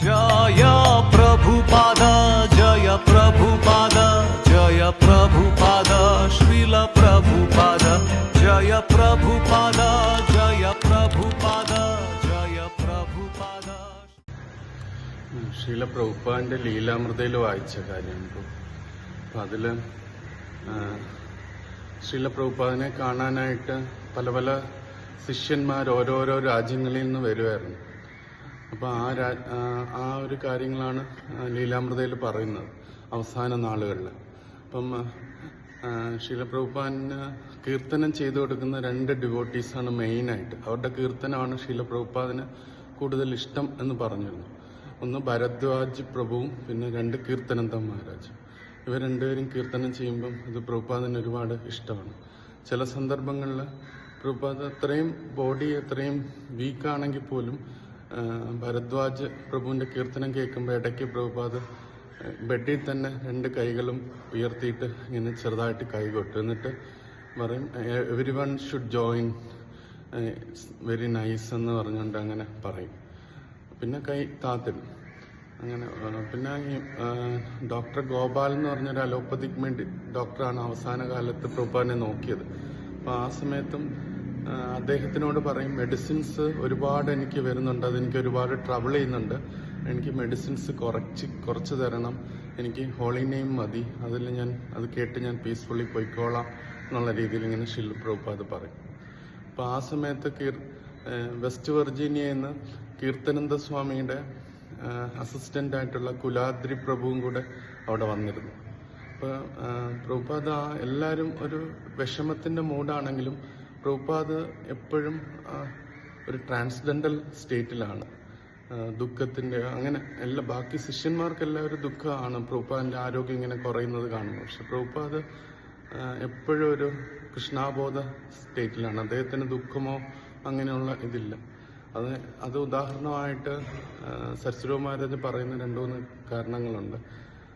ജയ പ്രഭുപാദ ജയ ജയ ജയ ജയ ജയ ലീലാമൃതയിൽ വായിച്ച കാര്യം അപ്പൊ അതിൽ ശ്രീല പ്രഭുപാദിനെ കാണാനായിട്ട് പല പല ശിഷ്യന്മാർ ഓരോരോ രാജ്യങ്ങളിൽ നിന്ന് വരുമായിരുന്നു അപ്പോൾ ആ ആ, ഒരു കാര്യങ്ങളാണ് ലീലാമൃതയിൽ പറയുന്നത് അവസാന നാളുകളിൽ. അപ്പം ആ, കീർത്തനം ചെയ്തു കൊടുക്കുന്ന രണ്ട് ഡിവോട്ടീസാണ് മെയിനായിട്ട് അവരുടെ കീർത്തനമാണ് ശീലപ്രഭുപാദിന് കൂടുതൽ ഇഷ്ടം എന്ന് പറഞ്ഞിരുന്നു. ഒന്ന് ഭരദ്വാജ് പ്രഭുവും പിന്നെ രണ്ട് കീർത്തനന്ത മഹാരാജ്. ഇവർ രണ്ടുപേരും കീർത്തനം ചെയ്യുമ്പം ഇത് പ്രഭുപാദിന് ഒരുപാട് ഇഷ്ടമാണ്. ചില സന്ദർഭങ്ങളിൽ പ്രഭുപാദ് അത്രയും ബോഡി അത്രയും വീക്കാണെങ്കിൽ പോലും ഭരദ്വാജ് പ്രഭുവിന്റെ കീർത്തനം കേൾക്കുമ്പോൾ ഇടയ്ക്ക് പ്രഭുപാദ് ബെഡിൽ തന്നെ രണ്ട് കൈകളും ഉയർത്തിയിട്ട് ഇങ്ങനെ ചെറുതായിട്ട് കൈ കൊട്ടും. എന്നിട്ട് പറയും everyone should join very nice എന്ന് പറഞ്ഞുകൊണ്ട് അങ്ങനെ പറയും. പിന്നെ കൈ താത്തും അങ്ങനെ പിന്നെ ഈ ഡോക്ടർ ഗോപാൽ എന്ന് പറഞ്ഞൊരു അലോപ്പതിക് മെഡി ഡോക്ടറാണ് അവസാന കാലത്ത് പ്രഭുപാദിനെ നോക്കിയത്. അപ്പോൾ ആ സമയത്തും അദ്ദേഹത്തിനോട് പറയും മെഡിസിൻസ് ഒരുപാട് എനിക്ക് വരുന്നുണ്ട്. അതെനിക്ക് ഒരുപാട് ട്രബിൾ ചെയ്യുന്നുണ്ട്. എനിക്ക് മെഡിസിൻസ് കുറച്ച് കുറച്ച് തരണം. എനിക്ക് ഹോളി നെയിം മതി. അതിൽ ഞാൻ അത് കേട്ട് ഞാൻ പീസ്ഫുള്ളി പോയിക്കോളാം എന്നുള്ള രീതിയിൽ ഇങ്ങനെ ഷിൽ പ്രഭുപാദ് പറയും. അപ്പോൾ ആ സമയത്ത് കീർ വെസ്റ്റ് വെർജീനിയയിൽ നിന്ന് കീർത്തനന്ദ സ്വാമിയുടെ അസിസ്റ്റന്റ് ആയിട്ടുള്ള കുലാദ്രി പ്രഭുവും കൂടെ അവിടെ വന്നിരുന്നു. അപ്പോൾ പ്രഭുപാദ എല്ലാവരും ഒരു വിഷമത്തിന്റെ മൂഡാണെങ്കിലും പ്രഭുപാദ് എപ്പോഴും ഒരു ട്രാൻസ്ജെൻഡൽ സ്റ്റേറ്റിലാണ് ദുഃഖത്തിന്റെ അങ്ങനെ എല്ലാ ബാക്കി ശിഷ്യന്മാർക്കെല്ലാം ഒരു ദുഃഖമാണ് പ്രഭുപാദിന്റെ ആരോഗ്യം ഇങ്ങനെ കുറയുന്നത് കാണുന്നു പക്ഷെ പ്രഭുപാദ് എപ്പോഴും ഒരു കൃഷ്ണാബോധ സ്റ്റേറ്റിലാണ് അദ്ദേഹത്തിന് ദുഃഖമോ അങ്ങനെയുള്ള ഇതില്ല. അത് അത് ഉദാഹരണമായിട്ട് സരസ്വരോ മഹാരാജ് പറയുന്ന രണ്ടു മൂന്ന് കാരണങ്ങളുണ്ട്.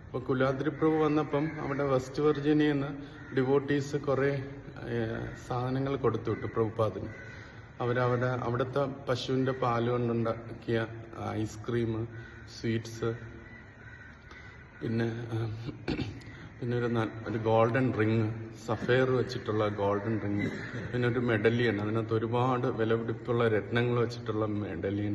അപ്പോൾ കുലാദ്രി പ്രഭു വന്നപ്പം അവിടെ വെസ്റ്റ് വെർജീനിയെന്ന് ഡിവോട്ടീസ് കുറേ സാധനങ്ങൾ കൊടുത്തു വിട്ടു പ്രഭുപാദിന്. അവരവിടെ അവിടുത്തെ പശുവിന്റെ പാൽ കൊണ്ടുണ്ടാക്കിയ ഐസ്ക്രീം സ്വീറ്റ്സ് പിന്നെ പിന്നെ ഒരു ഒരു ഗോൾഡൻ റിങ് സഫയർ വെച്ചിട്ടുള്ള ഗോൾഡൻ റിങ് പിന്നെ ഒരു മെഡലിയൻ അതിനകത്ത് ഒരുപാട് വിലപിടിപ്പുള്ള രത്നങ്ങൾ വെച്ചിട്ടുള്ള മെഡലിയൻ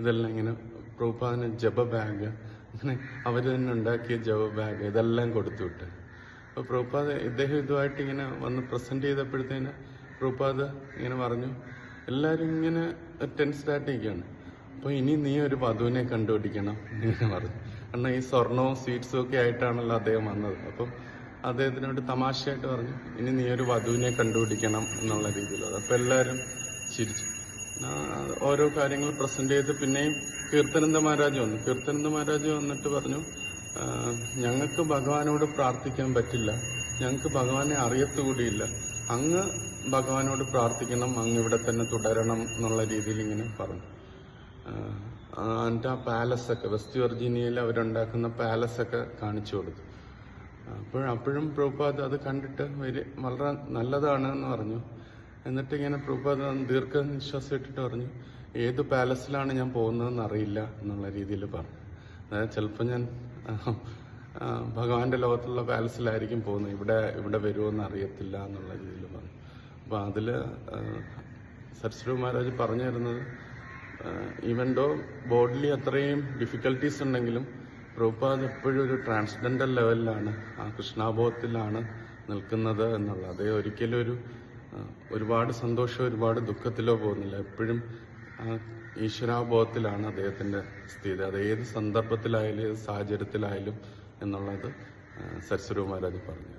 ഇതെല്ലാം ഇങ്ങനെ പ്രഭുപാദിന് ജപ ബാഗ് അങ്ങനെ അവർ തന്നെ ഉണ്ടാക്കിയ ജപ ബാഗ് ഇതെല്ലാം കൊടുത്തു വിട്ട് അപ്പോൾ പ്രഭുപാദ് ഇദ്ദേഹം ഇതുമായിട്ട് ഇങ്ങനെ വന്ന് പ്രസന്റ് ചെയ്തപ്പോഴത്തേന് പ്രഭുപാദ് ഇങ്ങനെ പറഞ്ഞു എല്ലാവരും ഇങ്ങനെ ടെൻസ്ഡായിട്ടിരിക്കുകയാണ് അപ്പോൾ ഇനി നീ ഒരു വധുവിനെ കണ്ടുപിടിക്കണം എന്നിങ്ങനെ പറഞ്ഞു. കാരണം ഈ സ്വർണവും സ്വീറ്റ്സും ഒക്കെ ആയിട്ടാണല്ലോ അദ്ദേഹം വന്നത്. അപ്പം അദ്ദേഹത്തിനോട് തമാശയായിട്ട് പറഞ്ഞു ഇനി നീ ഒരു വധുവിനെ കണ്ടുപിടിക്കണം എന്നുള്ള രീതിയിലുള്ളത് അപ്പോൾ എല്ലാവരും ചിരിച്ചു. ഓരോ കാര്യങ്ങൾ പ്രസന്റ് ചെയ്ത് പിന്നെയും കീർത്തനന്ദ മഹാരാജ് വന്നു. കീർത്തനന്ദ മഹാരാജ് വന്നിട്ട് പറഞ്ഞു ഞങ്ങൾക്ക് ഭഗവാനോട് പ്രാർത്ഥിക്കാൻ പറ്റില്ല. ഞങ്ങൾക്ക് ഭഗവാനെ അറിയത്തുകൂടിയില്ല. അങ്ങ് ഭഗവാനോട് പ്രാർത്ഥിക്കണം അങ്ങ് ഇവിടെ തന്നെ തുടരണം എന്നുള്ള രീതിയിൽ ഇങ്ങനെ പറഞ്ഞു. എന്നിട്ട് ആ പാലസൊക്കെ വെസ്റ്റ് വെർജീനിയയിൽ അവരുണ്ടാക്കുന്ന പാലസൊക്കെ കാണിച്ചു കൊടുത്തു. അപ്പോൾ അപ്പോഴും പ്രഭുപാദ് അത് കണ്ടിട്ട് വളരെ നല്ലതാണ് എന്ന് പറഞ്ഞു. എന്നിട്ട് ഇങ്ങനെ പ്രഭുപാദ് ദീർഘനിശ്വാസം ഇട്ടിട്ട് പറഞ്ഞു ഏത് പാലസിലാണ് ഞാൻ പോകുന്നതെന്ന് അറിയില്ല എന്നുള്ള രീതിയിൽ പറഞ്ഞു. ചിലപ്പോൾ ഞാൻ ഭഗവാന്റെ ലോകത്തുള്ള പാലസിലായിരിക്കും പോകുന്നത്. ഇവിടെ ഇവിടെ വരുമെന്ന് അറിയത്തില്ല എന്നുള്ള രീതിയിൽ പറഞ്ഞു. അപ്പോൾ അതിൽ സരസ്വതി മഹാരാജ് പറഞ്ഞു തരുന്നത് ഈവൻ ഡോ ബോഡിലി അത്രയും ഡിഫിക്കൽട്ടീസ് ഉണ്ടെങ്കിലും പ്രഭുപാദ് എപ്പോഴും ഒരു ട്രാൻസ്ജെൻഡർ ലെവലിലാണ് ആ കൃഷ്ണാബോധത്തിലാണ് നിൽക്കുന്നത് എന്നുള്ളത് അതേ ഒരിക്കലും ഒരു ഒരുപാട് സന്തോഷം ഒരുപാട് ദുഃഖത്തിലോ പോകുന്നില്ല. എപ്പോഴും ഈശ്വരാബോധത്തിലാണ് അദ്ദേഹത്തിന്റെ സ്ഥിതി. അത് ഏത് സന്ദർഭത്തിലായാലും ഏത് സാഹചര്യത്തിലായാലും എന്നുള്ളത് സരസ്വരൂ മഹാരാജ് പറഞ്ഞു.